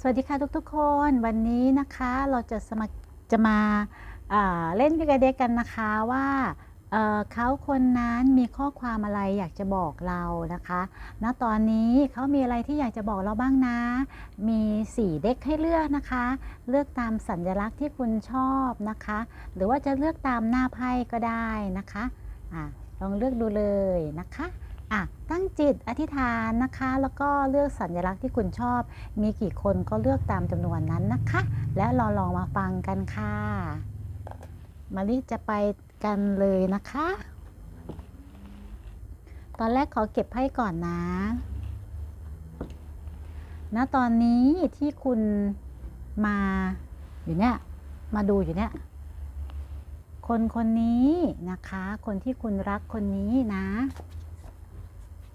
สวัสดีค่ะทุกๆคนวันนี้นะคะเราจะสมัครจะมาาเล่นพิกเด็กกันนะคะว่าเเขาคนนั้นมีข้อความอะไรอยากจะบอกเรานะคะณตอนนี้เขามีอะไรที่อยากจะบอกเราบ้างนะ มีสีเด็กให้เลือกนะคะ เลือกตามสัญลักษณ์ที่คุณชอบนะคะ หรือว่าจะเลือกตามหน้าไพ่ก็ได้นะคะอะลองเลือกดูเลยนะคะ อะตั้งจิตอธิษฐานนะคะ แล้วก็เลือกสัญลักษณ์ที่คุณชอบ มีกี่คนก็เลือกตามจำนวนนั้นนะคะ แล้วเราลองมาฟังกันค่ะมาลิจะไปกันเลยนะคะ ตอนแรกขอเก็บไพ่ก่อนนะณตอนนี้ที่คุณมาอยู่เนี่ย มาดูอยู่เนี่ยคนคนนี้นะคะ คนที่คุณรักคนนี้นะ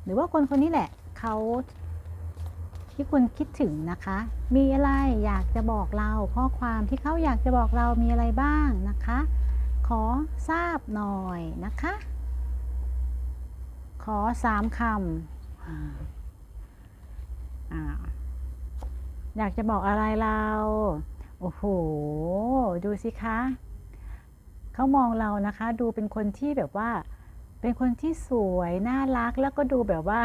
หรือว่าคนคนนี้แหละเขาที่คุณคิดถึงนะคะ มีอะไรอยากจะบอกเรา ข้อความที่เขาอยากจะบอกเรามีอะไรบ้างนะคะ ขอทราบหน่อยนะคะ ขอสามคำออยากจะบอกอะไรเรา โอ้โห ดูสิคะ เขามองเรานะคะ ดูเป็นคนที่แบบว่า เป็นคนที่สวยน่ารักแล้วก็ดูแบบว่า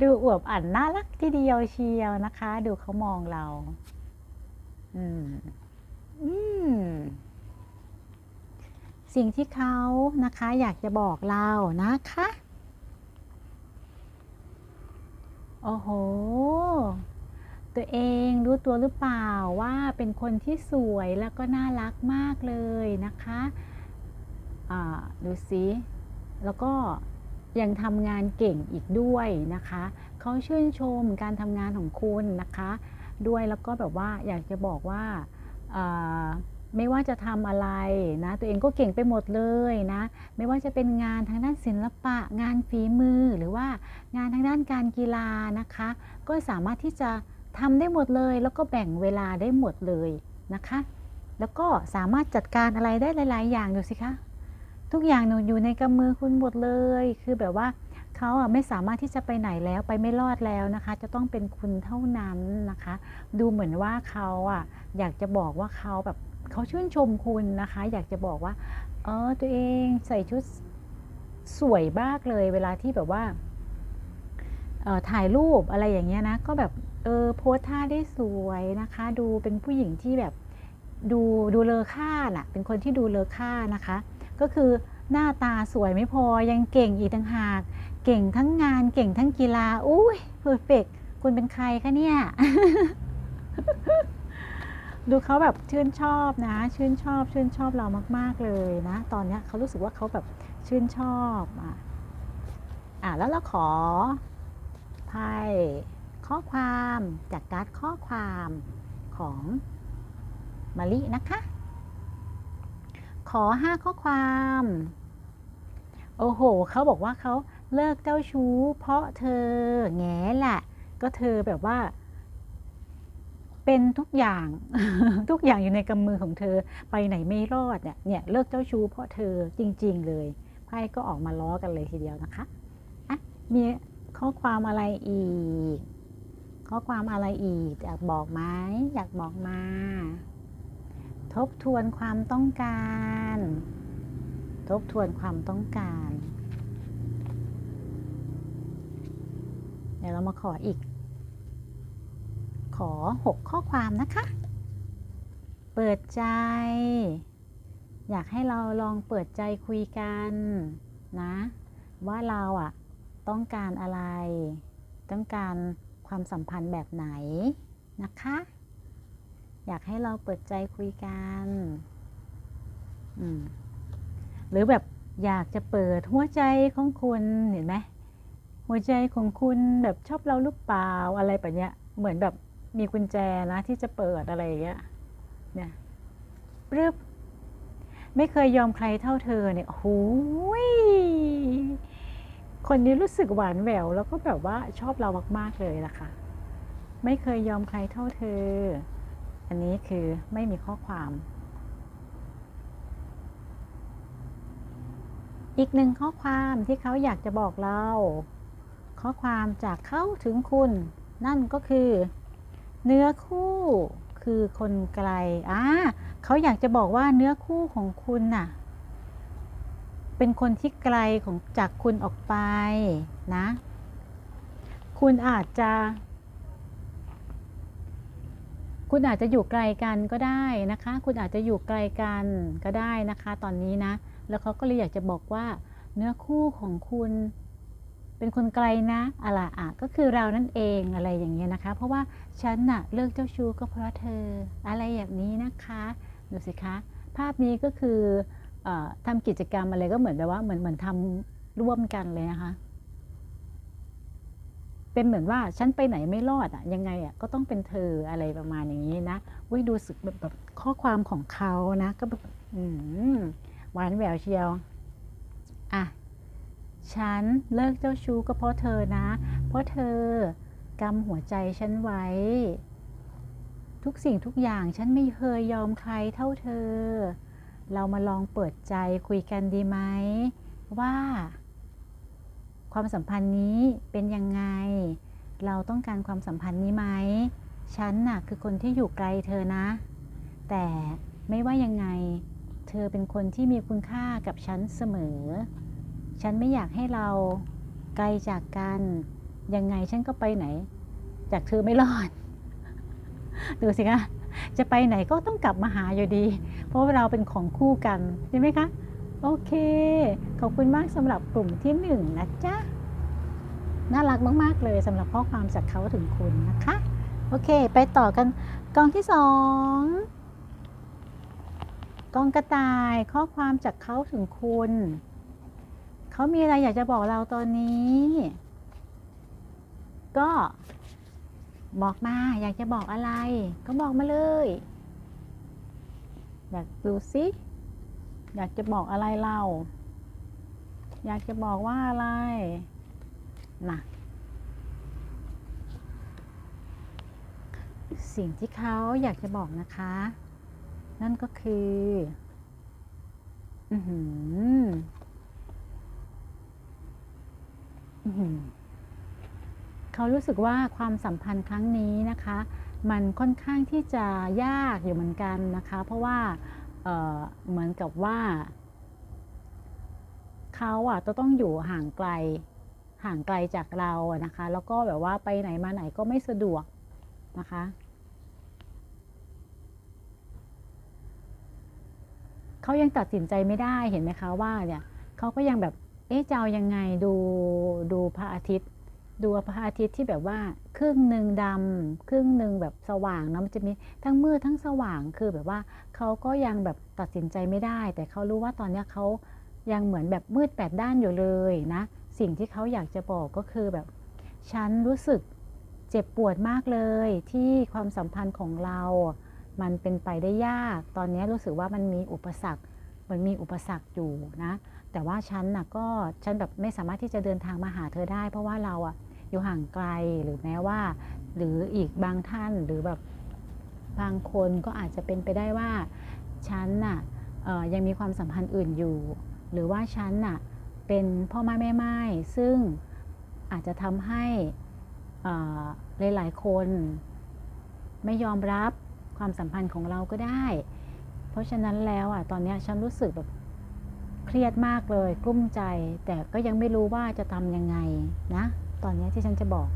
ดูอวบอั่นน่ารักทีเดียวเชียวนะคะ ดูเขามองเรา อืม อืม สิ่งที่เขานะคะ อยากจะบอกเรานะคะ โอ้โห ตัวเองรู้ตัวหรือเปล่าว่าเป็นคนที่สวยแล้วก็น่ารักมากเลยนะคะ อ่า ดูสิ แล้วก็ยังทำงานเก่งอีกด้วยนะคะเขาชื่นชมการทำงานของคุณนะคะ ด้วยแล้วก็แบบว่าอยากจะบอกว่าไม่ว่าจะทำอะไรนะ ตัวเองก็เก่งไปหมดเลยนะ ไม่ว่าจะเป็นงานทางด้านศิลปะ งานฝีมือหรือว่างานทางด้านการกีฬานะคะ ก็สามารถที่จะทำได้หมดเลย แล้วก็แบ่งเวลาได้หมดเลยนะคะ แล้วก็สามารถจัดการอะไรได้หลาย ๆ อย่างดูสิคะ ทุกอย่างหนูอยู่ในกำมือคุณหมดเลย คือแบบว่าเขาอะไม่สามารถที่จะไปไหนแล้วไปไม่รอดแล้วนะคะ จะต้องเป็นคุณเท่านั้นนะคะ ดูเหมือนว่าเขาอะอยากจะบอกว่าเขาแบบเขาชื่นชมคุณนะคะ อยากจะบอกว่าเออตัวเองใส่ชุดสวยมากเลย เวลาที่แบบว่าเออถ่ายรูปอะไรอย่างเงี้ยนะก็แบบเออโพสท่าได้สวยนะคะ ดูเป็นผู้หญิงที่แบบดูดูเลอค่าน่ะ เป็นคนที่ดูเลอค่านะคะ ก็คือหน้าตาสวยไม่พอยังเก่งอีกต่างหาก เก่งทั้งงานเก่งทั้งกีฬาอุ้ยเพอร์เฟกคุณเป็นใครคะเนี่ย ดูเขาแบบชื่นชอบนะ ชื่นชอบ ชื่นชอบเรามาก ๆ เลยนะ ตอนนี้เขารู้สึกว่าเขาแบบชื่นชอบอะอะแล้วเราขอไพ่ข้อความจากการ์ดข้อความของมาลินะคะ อห้าข้อความ โอ้โห เขาบอกว่าเขาเลิกเจ้าชู้ เพราะเธอแง่แหละ ก็เธอแบบว่า เป็นทุกอย่างทุกอย่างอยู่ในกำมือของเธอไปไหนไม่รอดเนี่ยเนี่ยเลิกเจ้าชู้เพราะเธอจริง ๆ เลยไพ่ก็ออกมาล้อกันเลยทีเดียวนะคะอะมีข้อความอะไรอีก ข้อความอะไรอีกอยากบอกไหมอยากบอกมา ทบทวนความต้องการ ทบทวนความต้องการ เดี๋ยวเรามาขออีก ขอ 6 ข้อความนะคะ เปิดใจ อยากให้เราลองเปิดใจคุยกันนะ ว่าเราอะต้องการอะไร ต้องการความสัมพันธ์แบบไหนนะคะ อยากให้เราเปิดใจคุยกันหรือแบบอยากจะเปิดหัวใจของคุณเห็นไหมหัวใจของคุณแบบชอบเราหรือเปล่าอะไรแบบเนี้ย เหมือนแบบมีกุญแจนะที่จะเปิดอะไรอย่างเงี้ยเนี่ยปรึบไม่เคยยอมใครเท่าเธอเนี่ยโอ้ยคนนี้รู้สึกหวานแหววแล้วก็แบบว่าชอบเรามากๆเลยล่ะค่ะ ไม่เคยยอมใครเท่าเธอ อันนี้คือไม่มีข้อความ อีกหนึ่งข้อความที่เขาอยากจะบอกเรา ข้อความจากเขาถึงคุณ นั่นก็คือ เนื้อคู่คือคนไกลอ่าเขาอยากจะบอกว่าเนื้อคู่ของคุณน่ะ เป็นคนที่ไกลของจากคุณออกไปนะ คุณอาจจะ คุณอาจจะอยู่ไกลกันก็ได้นะคะ คุณอาจจะอยู่ไกลกันก็ได้นะคะ ตอนนี้นะ แล้วเขาก็เลยอยากจะบอกว่า เนื้อคู่ของคุณเป็นคนไกลนะอะไรอะก็คือเรานั่นเองอะไรอย่างเงี้ยนะคะ เพราะว่าฉันน่ะเลิกเจ้าชู้ก็เพราะเธอ อะไรอย่างนี้นะคะดูสิคะ ภาพนี้ก็คืออทำกิจกรรมอะไรก็เหมือนแบบว่าเหมือนเหมือนทำร่วมกันเลยนะคะ เป็นเหมือนว่าฉันไปไหนไม่รอดอะยังไงอะก็ต้องเป็นเธออะไรประมาณอย่างนี้นะวิดูสึกแบบแบบข้อความของเขานะ ก็แบบหวานแหววเชียวอะฉันเลิกเจ้าชู้ก็เพราะเธอนะ เพราะเธอกำหัวใจฉันไว้ ทุกสิ่งทุกอย่างฉันไม่เคยยอมใครเท่าเธอ เรามาลองเปิดใจคุยกันดีไหมว่า ความสัมพันธ์นี้เป็นยังไง เราต้องการความสัมพันธ์นี้ไหมฉันน่ะคือคนที่อยู่ไกลเธอนะ แต่ไม่ว่ายังไง เธอเป็นคนที่มีคุณค่ากับฉันเสมอ ฉันไม่อยากให้เราไกลจากกัน ยังไงฉันก็ไปไหน จากเธอไม่รอด ดูสิคะจะไปไหนก็ต้องกลับมาหาอยู่ดี เพราะเราเป็นของคู่กัน ใช่ไหมคะ โอเค อบคุณมากสำหรับกลุ่มที่หนึ่งนะจ๊ะ น่ารักมากๆเลยสำหรับข้อความจากเขาถึงคุณนะคะ โอเค ไปต่อกันกองที่สองกองกระต่ายข้อความจากเขาถึงคุณ เขามีอะไรอยากจะบอกเราตอนนี้ ก็บอกมาอยากจะบอกอะไร ก็บอกมาเลย อยากดูซิอยากจะบอกอะไรเรา อยากจะบอกว่าอะไรนะสิ่งที่เขาอยากจะบอกนะคะ นั่นก็คืออือหืออือหือเขารู้สึกว่าความสัมพันธ์ครั้งนี้นะคะ มันค่อนข้างที่จะยากอยู่เหมือนกันนะคะ เพราะว่าเเหมือนกับว่า เขาอะจะต้องอยู่ห่างไกล ห่างไกลจากเราอะนะคะ แล้วก็แบบว่าไปไหนมาไหนก็ไม่สะดวกนะคะเขายังตัดสินใจไม่ได้เห็นไหมคะว่าเนี่ยเขาก็ยังแบบเอ๊ะจะเอายังไงดูดูพระอาทิตย์ ดูพระอาทิตย์ที่แบบว่า ครึ่งหนึ่งดำครึ่งหนึ่งแบบสว่างนะมันจะมีทั้งมืดทั้งสว่างคือแบบว่าเขาก็ยังแบบตัดสินใจไม่ได้ แต่เขารู้ว่าตอนนี้เขา ยังเหมือนแบบมืดแปดด้านอยู่เลยนะ สิ่งที่เขาอยากจะบอกก็คือแบบ ฉันรู้สึกเจ็บปวดมากเลยที่ความสัมพันธ์ของเรา มันเป็นไปได้ยาก ตอนนี้รู้สึกว่ามันมีอุปสรรค มันมีอุปสรรคอยู่นะ แต่ว่าฉันนะก็ฉันแบบไม่สามารถที่จะเดินทางมาหาเธอได้ เพราะว่าเราอะอยู่ห่างไกลหรือแม้ว่า หรืออีกบางท่านหรือแบบบางคนก็อาจจะเป็นไปได้ว่าฉันน่ะยังมีความสัมพันธ์อื่นอยู่ หรือว่าฉันน่ะเป็นพ่อแม่แม่ไม้ซึ่งอาจจะทำให้หลายๆ คนไม่ยอมรับความสัมพันธ์ของเราก็ได้ เพราะฉะนั้นแล้วอะตอนนี้ฉันรู้สึกแบบเครียดมากเลยกลุ้มใจ แต่ก็ยังไม่รู้ว่าจะทำยังไงนะ ตอนนี้ที่ฉันจะบอก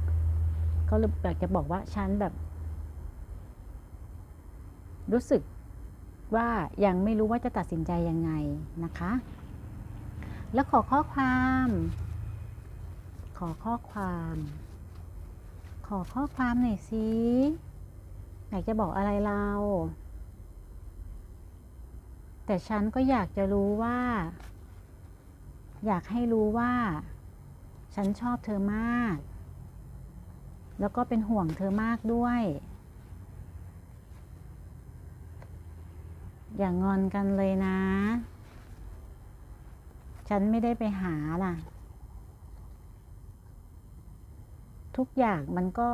ก็อยากจะบอกว่าฉันแบบ รู้สึกว่ายังไม่รู้ว่าจะตัดสินใจยังไงนะคะ แล้วขอข้อความ ขอข้อความ ขอข้อความหน่อยสิอยากจะบอกอะไรเรา แต่ฉันก็อยากจะรู้ว่า อยากให้รู้ว่า ฉันชอบเธอมาก แล้วก็เป็นห่วงเธอมากด้วย อย่างงอนกันเลยนะ ฉันไม่ได้ไปหาล่ะ ทุกอย่างมันก็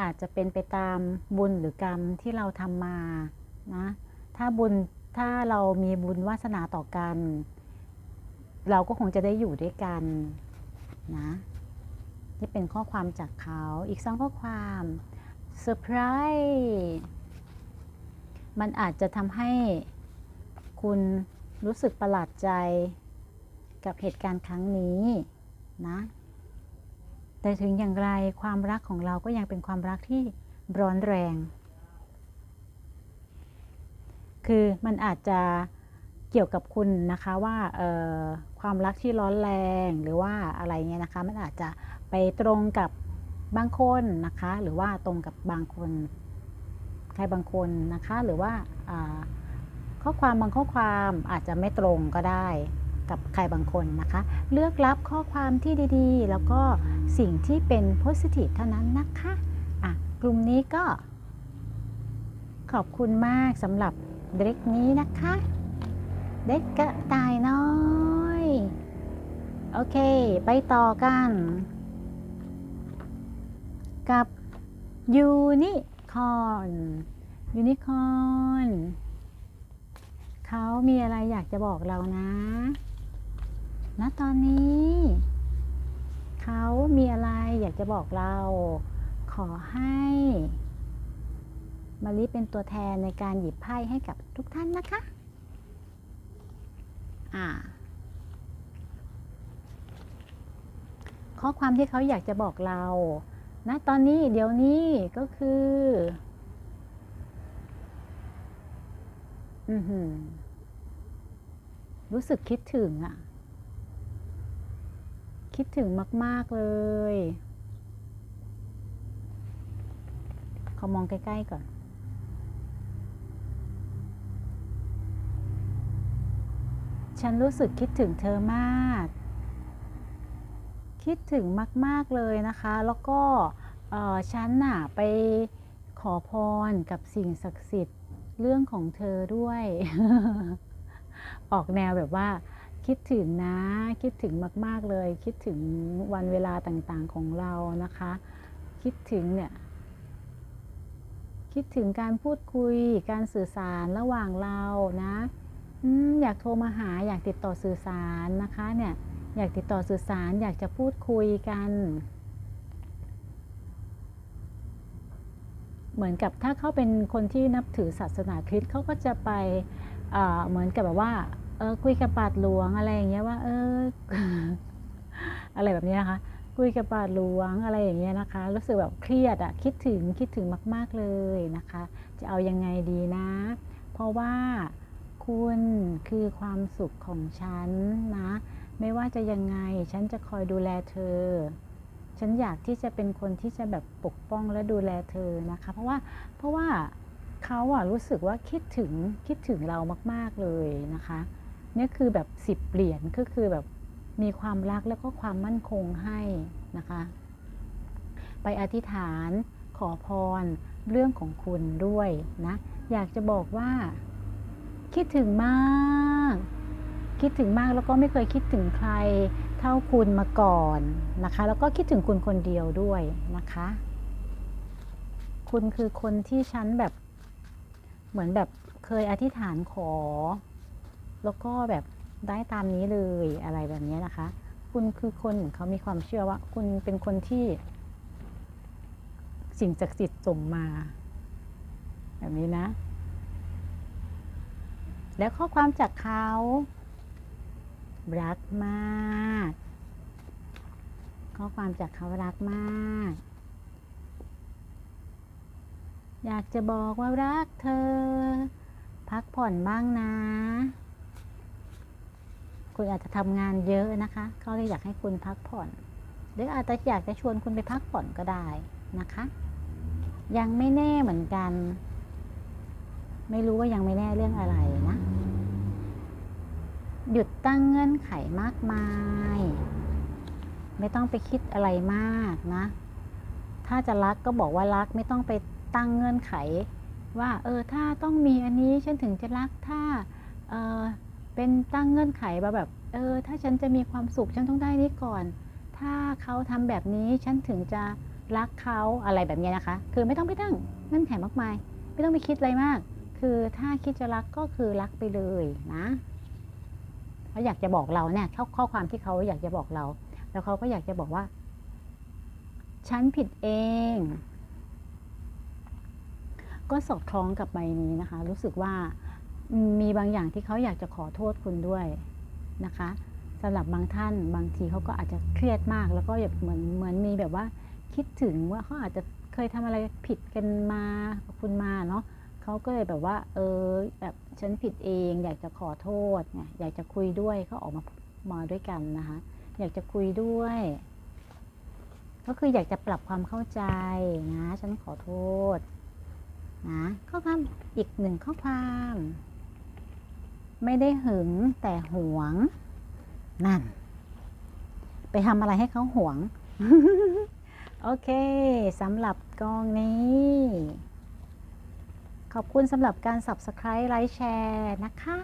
อาจจะเป็นไปตามบุญหรือกรรมที่เราทำมานะ ถ้าบุญถ้าเรามีบุญวาสนาต่อกัน เราก็คงจะได้อยู่ด้วยกันนะนี่เป็นข้อความจากเขาอีกสองข้อความเซอร์ไพรส์มันอาจจะทำให้คุณ รู้สึกประหลาดใจกับเหตุการณ์ครั้งนี้นะแต่ถึงอย่างไรความรักของเราก็ยังเป็นความรักที่ร้อนแรง คือมันอาจจะเกี่ยวกับคุณนะคะว่าความรักที่ร้อนแรงหรือว่าอะไรเงี้ยนะคะ มันอาจจะไปตรงกับบางคนนะคะ หรือว่าตรงกับบางคน ใครบางคนนะคะ หรือว่า ข้อความบางข้อความอาจจะไม่ตรงก็ได้กับใครบางคนนะคะ เลือกรับข้อความที่ดีๆ แล้วก็สิ่งที่เป็นโพสิทีฟเท่านั้นนะคะอะกลุ่มนี้ก็ ขอบคุณมากสำหรับเด็กนี้นะคะ เด็กกระต่ายน้อย โอเค ไปต่อกัน กับยูนิคอนยูนิคอน เขามีอะไรอยากจะบอกเรานะณตอนนี้ เขามีอะไรอยากจะบอกเรา ขอให้มาลิเป็นตัวแทนในการหยิบไพ่ให้กับทุกท่านนะคะ อ่า ข้อความที่เขาอยากจะบอกเราณตอนนี้เดี๋ยวนี้ก็คือ อือหือ รู้สึกคิดถึงอะ่ะคิดถึงมาก ๆ เลยเขามองใกล้ ๆ ก่อน ฉันรู้สึกคิดถึงเธอมาก คิดถึงมาก ๆ เลยนะคะ แล้วก็ฉันน่ะไปขอพรกับสิ่งศักดิ์สิทธิ์เรื่องของเธอด้วย ออกแนวแบบว่า คิดถึงนะ คิดถึงมาก ๆเลย คิดถึงวันเวลาต่างๆของเรานะคะ คิดถึงเนี่ยคิดถึงการพูดคุยการสื่อสารระหว่างเรานะอยากโทรมาหาอยากติดต่อสื่อสารนะคะเนี่ยอยากติดต่อสื่อสารอยากจะพูดคุยกัน เหมือนกับถ้าเขาเป็นคนที่นับถือศาสนาคริสต์เขาก็จะไปเหมือนกับแบบว่า เออคุยกับบาทหลวงอะไรอย่างเงี้ยว่า เออ อะไรแบบนี้นะคะคุยกับบาทหลวงอะไรอย่างเงี้ยนะคะ รู้สึกแบบเครียดอะคิดถึงคิดถึงมาก ๆเลยนะคะ จะเอายังไงดีนะ เพราะว่าคุณคือความสุขของฉันนะ ไม่ว่าจะยังไงฉันจะคอยดูแลเธอ ฉันอยากที่จะเป็นคนที่จะแบบปกป้องและดูแลเธอนะคะ เพราะว่าเพราะว่าเขาอะรู้สึกว่าคิดถึงคิดถึงเรามาก ๆเลยนะคะ นี่คือแบบสิบเหรียญก็คือแบบมีความรักแล้วก็ความมั่นคงให้นะคะ ไปอธิษฐานขอพรเรื่องของคุณด้วยนะ อยากจะบอกว่า คิดถึงมาก คิดถึงมากแล้วก็ไม่เคยคิดถึงใครเท่าคุณมาก่อนนะคะ แล้วก็คิดถึงคุณคนเดียวด้วยนะคะ คุณคือคนที่ฉันแบบเหมือนแบบเคยอธิษฐานขอ แล้วก็แบบได้ตามนี้เลยอะไรแบบนี้นะคะ คุณคือคนเขามีความเชื่อว่า คุณเป็นคนที่สิ่งศักดิ์สิทธิ์ส่งมา แบบนี้นะ แล้วข้อความจากเขารักมาก ข้อความจากเขารักมาก อยากจะบอกว่ารักเธอ พักผ่อนบ้างนะ คุณอาจจะทำงานเยอะนะคะเขาเลยอยากให้คุณพักผ่อน หรืออาจจะอยากจะชวนคุณไปพักผ่อนก็ได้นะคะ ยังไม่แน่เหมือนกัน ไม่รู้ว่ายังไม่แน่เรื่องอะไรนะ หยุดตั้งเงื่อนไขมากมาย ไม่ต้องไปคิดอะไรมากนะ ถ้าจะรักก็บอกว่ารักไม่ต้องไปตั้งเงื่อนไข ว่า เออ ถ้าต้องมีอันนี้ฉันถึงจะรักถ้า เออ เป็นตั้งเงื่อนไขมาแบบเออถ้าฉันจะมีความสุขฉันต้องได้นี้ก่อน ถ้าเขาทำแบบนี้ฉันถึงจะรักเขาอะไรแบบนี้นะคะ คือไม่ต้องไปตั้งเงื่อนไขมากมาย ไม่ต้องไปคิดอะไรมาก คือถ้าคิดจะรักก็คือรักไปเลยนะเขาอยากจะบอกเราเนี่ยข้อข้อความที่เขาอยากจะบอกเรา แล้วเขาก็อยากจะบอกว่า ฉันผิดเอง ก็สอดคล้องกับใบนี้นะคะ รู้สึกว่า มีบางอย่างที่เขาอยากจะขอโทษคุณด้วยนะคะสำหรับบางท่านบางทีเขาก็อาจจะเครียดมาก แล้วก็แบบเหมือนเหมือนมีแบบว่าคิดถึงว่าเขาอาจจะเคยทำอะไรผิดกันมาคุณมาเนาะเขาก็เลยแบบว่า เออแบบฉันผิดเอง อยากจะขอโทษเนี่ยอยากจะคุยด้วยเขาออกมามาด้วยกันนะคะ อยากจะคุยด้วย ก็คืออยากจะปรับความเข้าใจนะ ฉันขอโทษนะข้อความอีกหนึ่งข้อความ ไม่ได้หึงแต่หวง นั่น ไปทำอะไรให้เขาหวง โอเคสำหรับกองนี้ ขอบคุณสำหรับการ Subscribe ไลค์แชร์นะคะ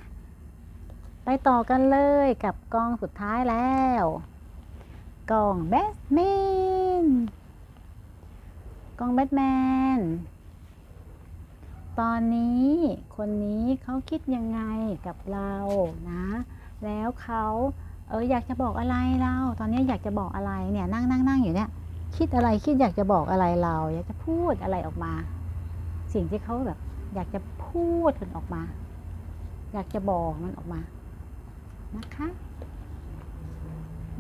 ไปต่อกันเลยกับกองสุดท้ายแล้วกองแบทแมนกองแบทแมน ตอนนี้คนนี้เขาคิดยังไงกับเรานะ แล้วเขาเอออยากจะบอกอะไรเราตอนนี้อยากจะบอกอะไรเนี่ยนั่งนั่งนั่งอยู่เนี่ยคิดอะไรคิดอยากจะบอกอะไรเรา อยากจะพูดอะไรออกมา สิ่งที่เขาแบบ อยากจะพูดมันออกมา อยากจะบอกมันออกมานะคะ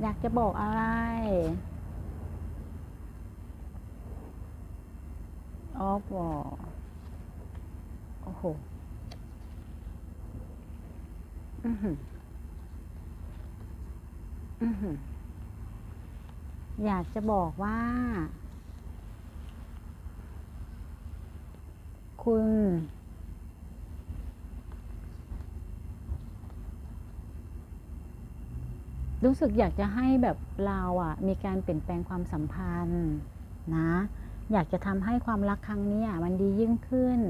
อยากจะบอกอะไรอ๋อบอก โอ้โหอือหืออือหืออยากจะบอกว่า คุณ รู้สึกอยากจะให้แบบเราอะมีการเปลี่ยนแปลงความสัมพันธ์นะ อยากจะทำให้ความรักครั้งนี้มันดียิ่งขึ้น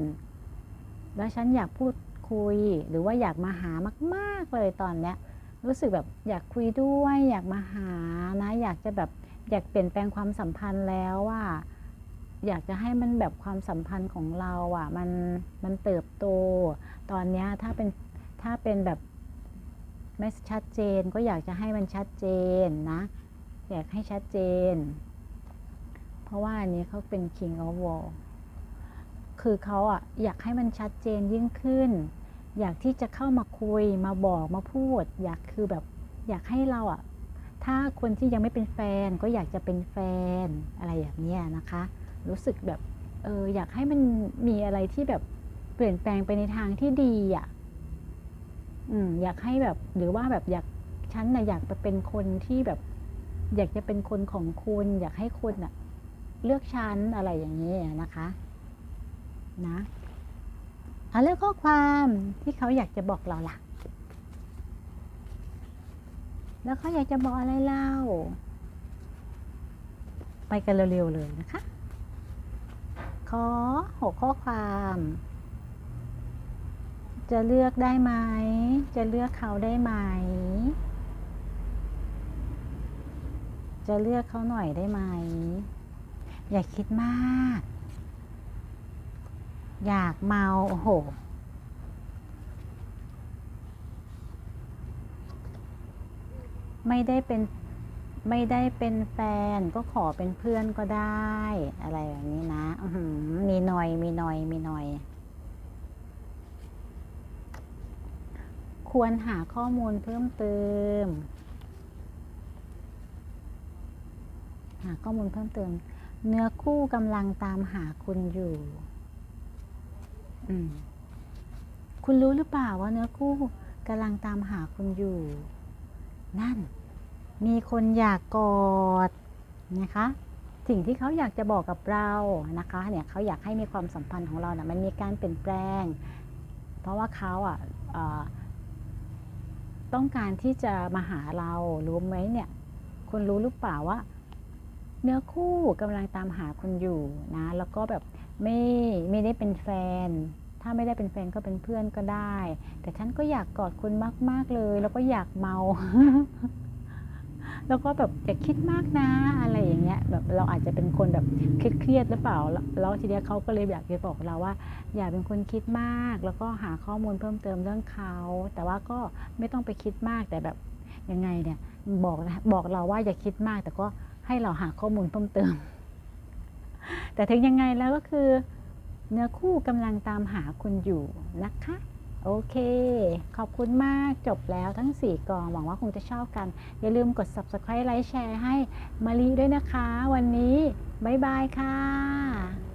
แล้วฉันอยากพูดคุยหรือว่าอยากมาหามากๆเลยตอนเนี้ยรู้สึกแบบอยากคุยด้วย อยากมาหานะ อยากจะแบบอยากเปลี่ยนแปลงความสัมพันธ์แล้วว่าอยากจะให้มันแบบความสัมพันธ์ของเราอะมันมันเติบโต ตอนเนี้ยถ้าเป็นถ้าเป็นแบบไม่ชัดเจนก็อยากจะให้มันชัดเจนนะ อยากให้ชัดเจน เพราะว่าอันนี้เขาเป็น King of War คือเขาอะอยากให้มันชัดเจนยิ่งขึ้น อยากที่จะเข้ามาคุยมาบอกมาพูด อยากคือแบบอยากให้เราอะถ้าคนที่ยังไม่เป็นแฟนก็อยากจะเป็นแฟนอะไรอย่างเนี้ยนะคะ รู้สึกแบบเอออยากให้มันมีอะไรที่แบบเปลี่ยนแปลงไปในทางที่ดีอะอืมอยากให้แบบหรือว่าแบบอยากฉันนะอยากไปเป็นคนที่แบบ อยากจะเป็นคนของคุณ อยากให้คุณอะ เลือกฉันอะไรอย่างนี้นะคะ นะเอาเรื่องข้อความที่เขาอยากจะบอกเราล่ะ แล้วเขาอยากจะบอกอะไรเล่าไปกันเร็วๆเลยนะคะ ขอหกข้อความ จะเลือกได้ไหม จะเลือกเขาได้ไหม จะเลือกเขาหน่อยได้ไหม อย่าคิดมาก อยากเมาโอ้โห ไม่ได้เป็นไม่ได้เป็นแฟนก็ขอเป็นเพื่อนก็ได้ อะไรแบบนี้นะมีหน่อยมีหน่อยมีหน่อย ควรหาข้อมูลเพิ่มเติม หาข้อมูลเพิ่มเติม เนื้อคู่กำลังตามหาคุณอยู่ คุณรู้หรือเปล่าว่าเนื้อคู่กำลังตามหาคุณอยู่ นั่น มีคนอยากกอดนะคะ สิ่งที่เขาอยากจะบอกกับเรานะคะ เนี่ยเขาอยากให้มีความสัมพันธ์ของเรานะ่ะมันมีการเปลี่ยนแปลง เพราะว่าเขาอะต้องการที่จะมาหาเรารู้ไหมเนี่ย คุณรู้หรือเปล่าว่า เนื้อคู่กำลังตามหาคุณอยู่นะ แล้วก็แบบ ไม่ไม่ได้เป็นแฟน ถ้าไม่ได้เป็นแฟนก็เป็นเพื่อนก็ได้ แต่ฉันก็อยากกอดคุณมากๆเลย แล้วก็อยากเมา แล้วก็แบบอย่าคิดมากนะ อะไรอย่างเงี้ย แบบเราอาจจะเป็นคนแบบเครียดหรือเปล่า แล้วทีเนี้ยเขาก็เลยอยากจะบอกเราว่า อย่าเป็นคนคิดมาก แล้วก็หาข้อมูลเพิ่มเติมเรื่องเขา แต่ว่าก็ไม่ต้องไปคิดมากแต่แบบยังไงเนี่ย บอกนะบอกเราว่าอย่าคิดมาก แต่ก็ให้เราหาข้อมูลเพิ่มเติม แต่ถึงยังไงแล้วก็คือ เนื้อคู่กำลังตามหาคุณอยู่นะคะ โอเค ขอบคุณมากจบแล้วทั้ง 4 กอง หวังว่าคงจะชอบกัน อย่าลืมกด subscribe ไลค์แชร์ให้มารีด้วยนะคะ วันนี้ บ๊ายบายค่ะ